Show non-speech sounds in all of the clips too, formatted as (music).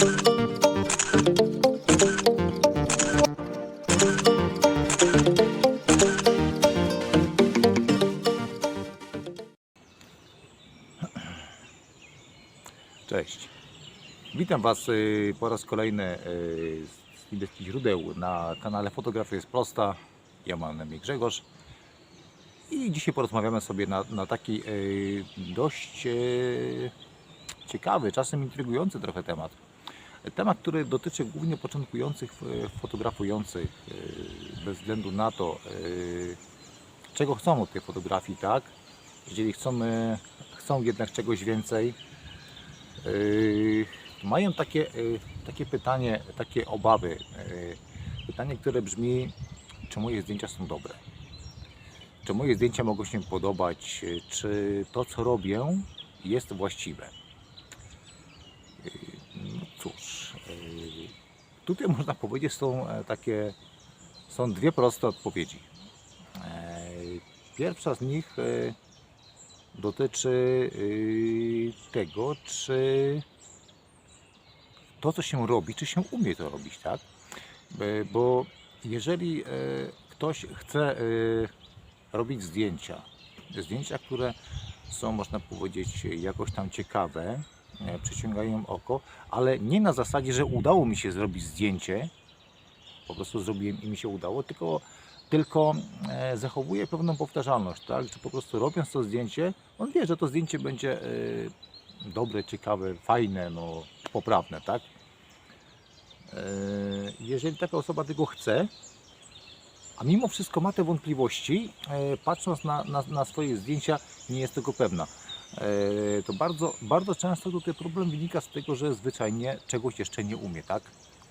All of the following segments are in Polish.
Cześć. Witam Was y, po raz kolejny y, z niebieskich źródeł na kanale Fotografia jest prosta. Ja mam na imię Grzegorz. I dzisiaj porozmawiamy sobie na, na taki y, dość ciekawy, czasem intrygujący trochę temat. Temat, który dotyczy głównie początkujących y, fotografujących, y, bez względu na to, y, czego chcą od tej fotografii, tak? Jeżeli chcą, chcą jednak czegoś więcej, mają takie, takie pytanie, takie obawy. Pytanie, które brzmi, czy moje zdjęcia są dobre? Czy moje zdjęcia mogą się podobać? Czy to, co robię, jest właściwe? Cóż, yy, tutaj (laughs) można powiedzieć, są e, takie, są dwie proste odpowiedzi. E, Pierwsza z nich e, dotyczy y, tego, czy to, co się robi, czy się umie to robić, tak? Bo jeżeli ktoś chce robić zdjęcia, zdjęcia, które są, można powiedzieć, jakoś tam ciekawe, przyciągają oko, ale nie na zasadzie, że udało mi się zrobić zdjęcie, po prostu zrobiłem i mi się udało, tylko tylko e, zachowuje pewną powtarzalność, tak? Że po prostu robiąc to zdjęcie, on wie, że to zdjęcie będzie e, dobre, ciekawe, fajne, no, poprawne, tak? E, jeżeli taka osoba tego chce, a mimo wszystko ma te wątpliwości, e, patrząc na, na, na swoje zdjęcia, nie jest tego pewna. E, To bardzo, bardzo często tutaj problem wynika z tego, że zwyczajnie czegoś jeszcze nie umie, tak?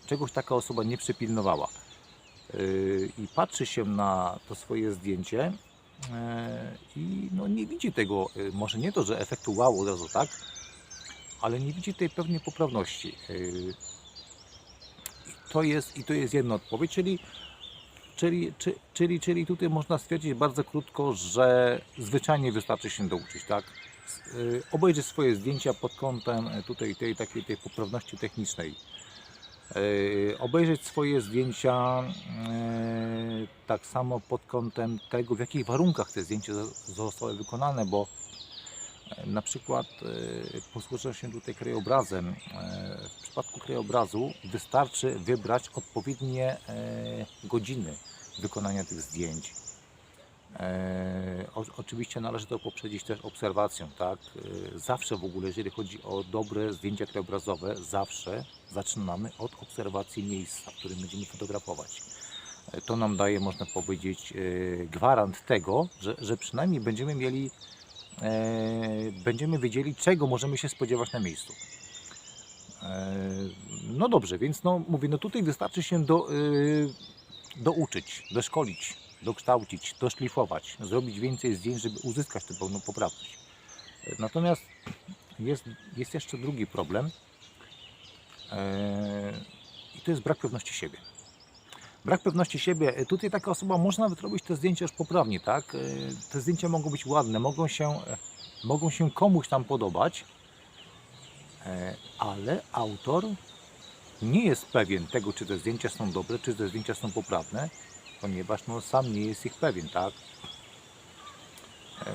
Czegoś taka osoba nie przypilnowała. Yy, i patrzy się na to swoje zdjęcie yy, i no nie widzi tego, może nie to, że efektu wow od razu tak, ale nie widzi tej pewnej poprawności. I To jest, I to jest jedna odpowiedź, czyli, czyli, czy, czyli, czyli tutaj można stwierdzić bardzo krótko, że zwyczajnie wystarczy się douczyć, tak? Yy, Obejrzeć swoje zdjęcia pod kątem yy, tutaj tej takiej tej poprawności technicznej. Yy, obejrzeć swoje zdjęcia yy, tak samo pod kątem tego, w jakich warunkach te zdjęcia zo- zostały wykonane, bo na przykład posłużę się tutaj krajobrazem. W przypadku krajobrazu wystarczy wybrać odpowiednie godziny wykonania tych zdjęć. E, o, oczywiście należy to poprzedzić też obserwacją, tak? E, Zawsze w ogóle, jeżeli chodzi o dobre zdjęcia krajobrazowe, zawsze zaczynamy od obserwacji miejsca, w którym będziemy fotografować. E, To nam daje, można powiedzieć, e, gwarant tego, że, że przynajmniej będziemy mieli, e, będziemy wiedzieli, czego możemy się spodziewać na miejscu. E, No dobrze, więc no mówię, no tutaj wystarczy się do, y, douczyć, doszkolić, dokształcić, doszlifować, zrobić więcej zdjęć, żeby uzyskać tę pełną poprawność. Natomiast jest, jest jeszcze drugi problem e, i to jest brak pewności siebie. Brak pewności siebie. E, Tutaj taka osoba może nawet robić te zdjęcia już poprawnie, tak? E, Te zdjęcia mogą być ładne, mogą się, mogą się komuś tam podobać, ale autor nie jest pewien tego, czy te zdjęcia są dobre, czy te zdjęcia są poprawne, ponieważ no, sam nie jest ich pewien, tak? E,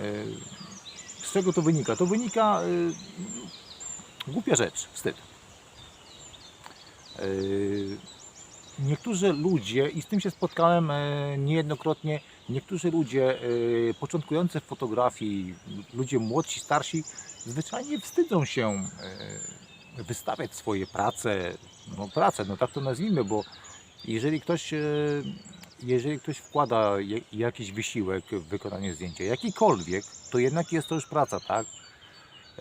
Z czego to wynika? To wynika e, głupia rzecz, wstyd. E, Niektórzy ludzie, i z tym się spotkałem niejednokrotnie, niektórzy ludzie początkujący w fotografii, ludzie młodsi, starsi, zwyczajnie wstydzą się wystawiać swoje prace, no pracę, no tak to nazwijmy, bo jeżeli ktoś, jeżeli ktoś wkłada jakiś wysiłek w wykonanie zdjęcia, jakikolwiek, to jednak jest to już praca, tak?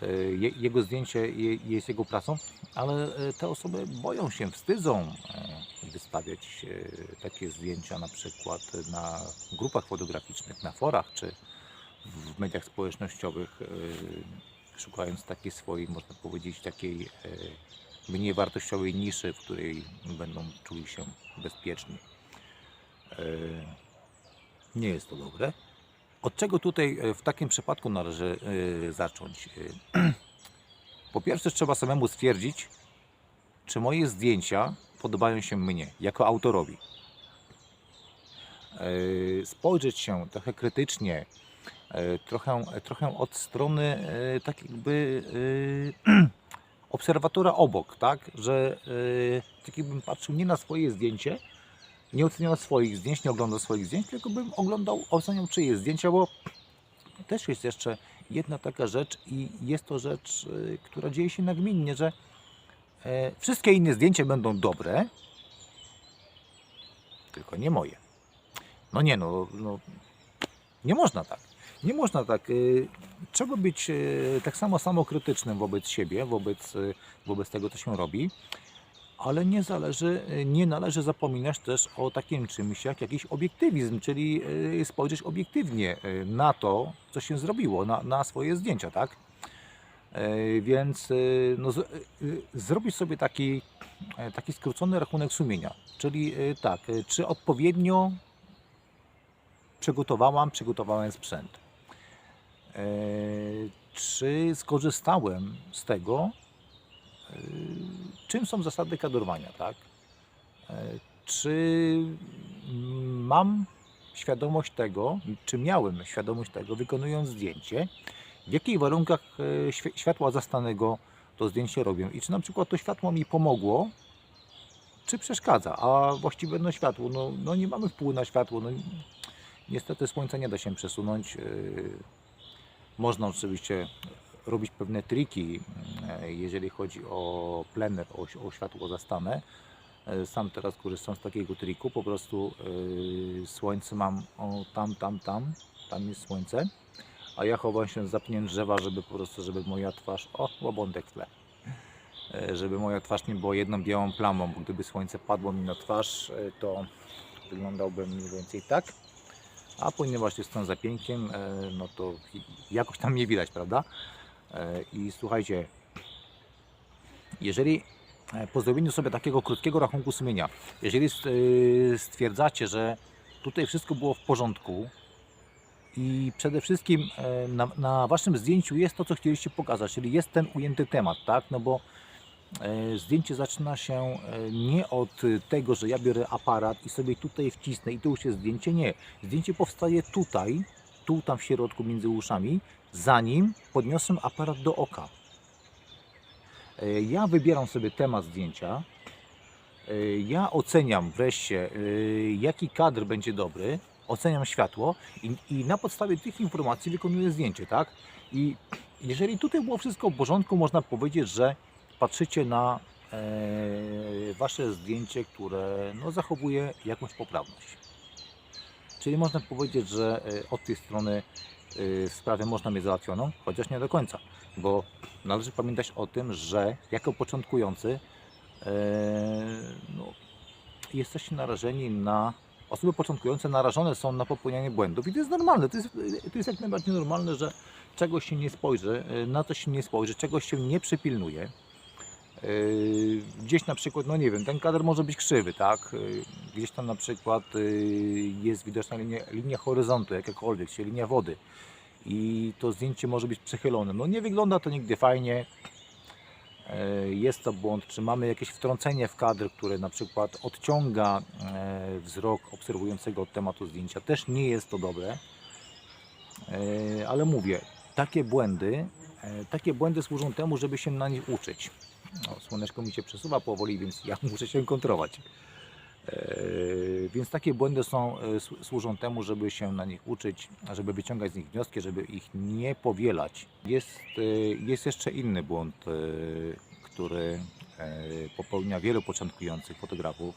E, je- Jego zdjęcie je- jest jego pracą, ale e, te osoby boją się, wstydzą e, wystawiać takie zdjęcia na przykład na grupach fotograficznych, na forach czy w mediach społecznościowych, szukając takiej swojej, można powiedzieć, takiej mniej wartościowej niszy, w której będą czuli się bezpieczni. E, Nie jest to dobre. Od czego tutaj e, w takim przypadku należy e, zacząć? (clears throat) Po pierwsze, trzeba samemu stwierdzić, czy moje zdjęcia podobają się mnie jako autorowi. Spojrzeć się trochę krytycznie, trochę, trochę od strony tak jakby (clears throat) obserwatora obok, tak? Że tak jakbym patrzył nie na swoje zdjęcie, nie oceniał swoich zdjęć, nie oglądał swoich zdjęć, tylko bym oglądał, oceniał czyjeś zdjęcia, bo też jest jeszcze jedna taka rzecz i jest to rzecz, y, która dzieje się nagminnie, że e, wszystkie inne zdjęcia będą dobre, tylko nie moje. No nie, no, no nie można tak. Nie można tak. y, Trzeba być y, tak samo samokrytycznym wobec siebie, wobec, wobec tego, co się robi, ale nie zależy, nie należy zapominać też o takim czymś jak jakiś obiektywizm, czyli y, spojrzeć obiektywnie y, na to, co się zrobiło, na, na swoje zdjęcia, tak? E, Więc no, zrobić sobie taki, e, taki skrócony rachunek sumienia. Czyli tak, czy odpowiednio przygotowałam, przygotowałem sprzęt. E, Czy skorzystałem z tego, czym są zasady kadrowania, tak? E, Czy mam świadomość tego, czy miałem świadomość tego, wykonując zdjęcie, w jakich warunkach e, światła zastanego to zdjęcie robię i czy na przykład to światło mi pomogło, czy przeszkadza, a właściwie no światło, no, no nie mamy wpływu na światło, no niestety słońce nie da się przesunąć. yy, Można oczywiście robić pewne triki, yy, jeżeli chodzi o plener, o, o światło zastane. Yy, Sam teraz korzystam z takiego triku, po prostu yy, słońce mam o, tam, tam, tam, tam jest słońce, a ja chowam się za pniem drzewa, żeby po prostu, żeby moja twarz, o, łabądek w tle, E, żeby moja twarz nie była jedną białą plamą, bo gdyby słońce padło mi na twarz, e, to wyglądałbym mniej więcej tak. A ponieważ jestem za piękiem, e, no to jakoś tam nie widać, prawda? E, I słuchajcie, jeżeli e, po zrobieniu sobie takiego krótkiego rachunku sumienia, jeżeli e, stwierdzacie, że tutaj wszystko było w porządku i przede wszystkim na, na waszym zdjęciu jest to, co chcieliście pokazać, czyli jest ten ujęty temat, tak? No bo zdjęcie zaczyna się nie od tego, że ja biorę aparat i sobie tutaj wcisnę i to już jest zdjęcie, nie. Zdjęcie powstaje tutaj, tu tam w środku między uszami, zanim podniosłem aparat do oka. E, Ja wybieram sobie temat zdjęcia, e, ja oceniam wreszcie, e, jaki kadr będzie dobry, oceniam światło i, i na podstawie tych informacji wykonuję zdjęcie, tak? I jeżeli tutaj było wszystko w porządku, można powiedzieć, że patrzycie na wasze zdjęcie, które no, zachowuje jakąś poprawność. Czyli można powiedzieć, że e, od tej strony e, sprawę można mieć załatwioną, chociaż nie do końca, bo należy pamiętać o tym, że jako początkujący e, no, jesteście narażeni na osoby początkujące narażone są na popełnianie błędów i to jest normalne, to jest, to jest jak najbardziej normalne, że czegoś się nie spojrzy, na coś się nie spojrzy, czegoś się nie przypilnuje. Yy, Gdzieś na przykład, no nie wiem, ten kadr może być krzywy, tak? Yy, Gdzieś tam na przykład yy, jest widoczna linia, linia horyzontu, jakakolwiek, czyli linia wody i to zdjęcie może być przechylone. No nie wygląda to nigdy fajnie. Jest to błąd, czy mamy jakieś wtrącenie w kadr, które na przykład odciąga wzrok obserwującego od tematu zdjęcia. Też nie jest to dobre. Ale mówię, takie błędy, takie błędy służą temu, żeby się na nich uczyć. No, słoneczko mi się przesuwa powoli, więc ja (laughs) muszę się kontrolować. E, Więc takie błędy są, e, słu- służą temu, żeby się na nich uczyć, żeby wyciągać z nich wnioski, żeby ich nie powielać. Jest, e, jest jeszcze inny błąd, który popełnia wielu początkujących fotografów.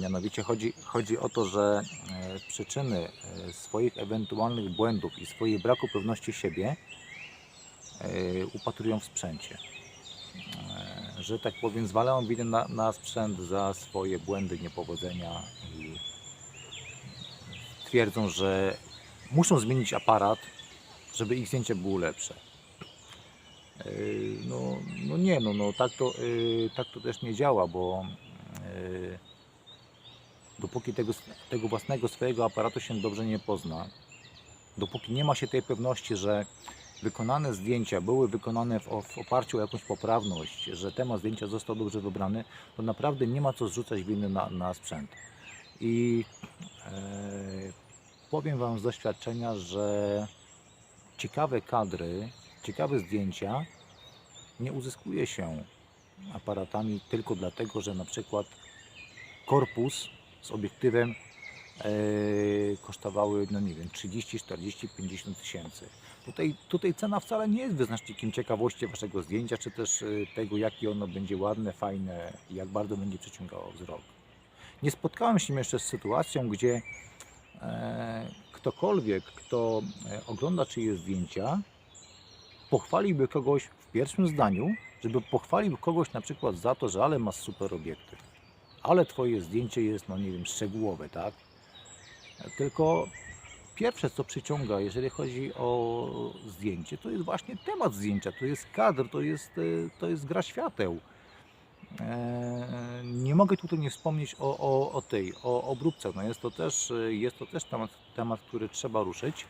Mianowicie chodzi, chodzi o to, że przyczyny swoich ewentualnych błędów i swojej braku pewności siebie upatrują w sprzęcie. E, Że tak powiem, zwalają winę na, na sprzęt za swoje błędy, niepowodzenia i twierdzą, że muszą zmienić aparat, żeby ich zdjęcie było lepsze. E, No, no nie, no, no tak, to, e, tak to też nie działa, bo e, dopóki tego, tego własnego swojego aparatu się dobrze nie pozna, dopóki nie ma się tej pewności, że wykonane zdjęcia były wykonane w, w oparciu o jakąś poprawność, że temat zdjęcia został dobrze wybrany, to naprawdę nie ma co zrzucać winy na, na sprzęt. I e, powiem Wam z doświadczenia, że ciekawe kadry, ciekawe zdjęcia nie uzyskuje się aparatami tylko dlatego, że na przykład korpus z obiektywem e, kosztowały, no nie wiem, 30, 40, 50 tysięcy. Tutaj, tutaj cena wcale nie jest wyznacznikiem ciekawości Waszego zdjęcia, czy też e, tego, jakie ono będzie ładne, fajne i jak bardzo będzie przyciągało wzrok. Nie spotkałem się jeszcze z sytuacją, gdzie e, ktokolwiek, kto e, ogląda czyjeś zdjęcia, pochwaliłby kogoś w pierwszym zdaniu, żeby pochwalił kogoś na przykład za to, że ale masz super obiektyw, ale twoje zdjęcie jest, no nie wiem, szczegółowe, tak? Tylko pierwsze, co przyciąga, jeżeli chodzi o zdjęcie, to jest właśnie temat zdjęcia, to jest kadr, to jest, e, to jest gra świateł. E, Nie mogę tutaj nie wspomnieć o, o, o tej, o obróbce. No jest to też, e, jest to też temat, temat, który trzeba ruszyć.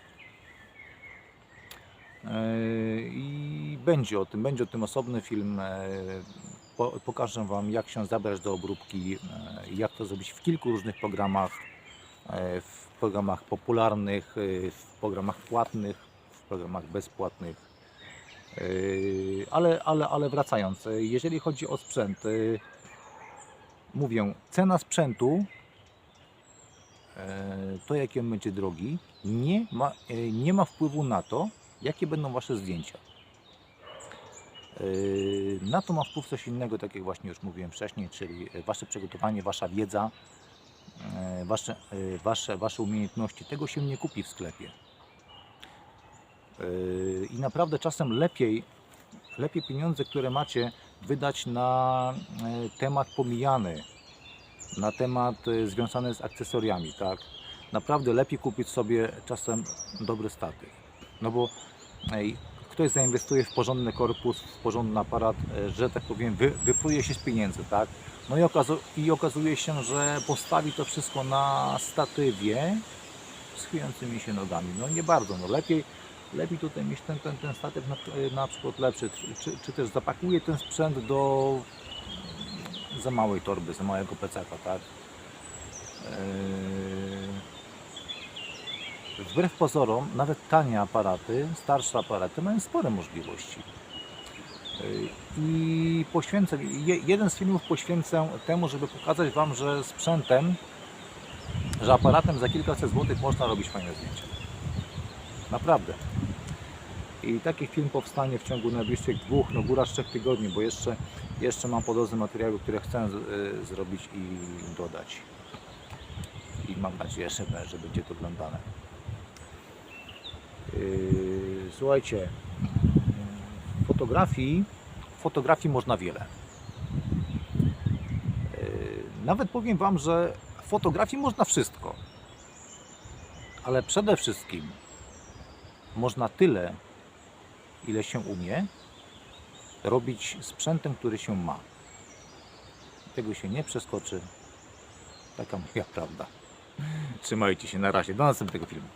I będzie o tym, będzie o tym osobny film. Po, pokażę Wam, jak się zabrać do obróbki, jak to zrobić w kilku różnych programach, w programach popularnych, e, w programach płatnych, w programach bezpłatnych. Yy, Ale, ale, ale wracając, jeżeli chodzi o sprzęt, mówię, cena sprzętu, to jaki on będzie drogi, nie ma, nie ma wpływu na to, jakie będą Wasze zdjęcia. Na to ma wpływ coś innego, tak jak właśnie już mówiłem wcześniej, czyli Wasze przygotowanie, Wasza wiedza, Wasze, yy, wasze, wasze umiejętności. Tego się nie kupi w sklepie. Yy, I naprawdę czasem lepiej, lepiej pieniądze, które macie, wydać na e, temat pomijany, na temat e, związany z akcesoriami, tak? Naprawdę lepiej kupić sobie czasem dobry statyw. No bo ktoś zainwestuje w porządny korpus, w porządny aparat, e, że tak powiem, wy, wypruje się z pieniędzy, tak? No i, okazu- i okazuje się, że postawi to wszystko na statywie z chwiejącymi się nogami. No nie bardzo, no lepiej lepiej tutaj mieć ten, ten, ten statyw na, na przykład lepszy, czy, czy też zapakuje ten sprzęt do za małej torby, za małego plecaka, tak? Yy, Wbrew pozorom, nawet tanie aparaty, starsze aparaty mają spore możliwości. I poświęcę, je- jeden z filmów poświęcę temu, żeby pokazać Wam, że sprzętem, że aparatem za kilkaset złotych można robić fajne zdjęcia. Naprawdę. I taki film powstanie w ciągu najbliższych dwóch, no góra trzech tygodni, bo jeszcze, jeszcze mam po drodze materiały, które chcę z, y, zrobić i dodać. I mam nadzieję, że będzie to oglądane. Yy, słuchajcie, fotografii, fotografii można wiele. Yy, nawet powiem Wam, że fotografii można wszystko. Ale przede wszystkim można tyle, ile się umie, robić sprzętem, który się ma. Tego się nie przeskoczy. Taka moja (laughs) prawda. Trzymajcie się na razie. Do następnego filmu.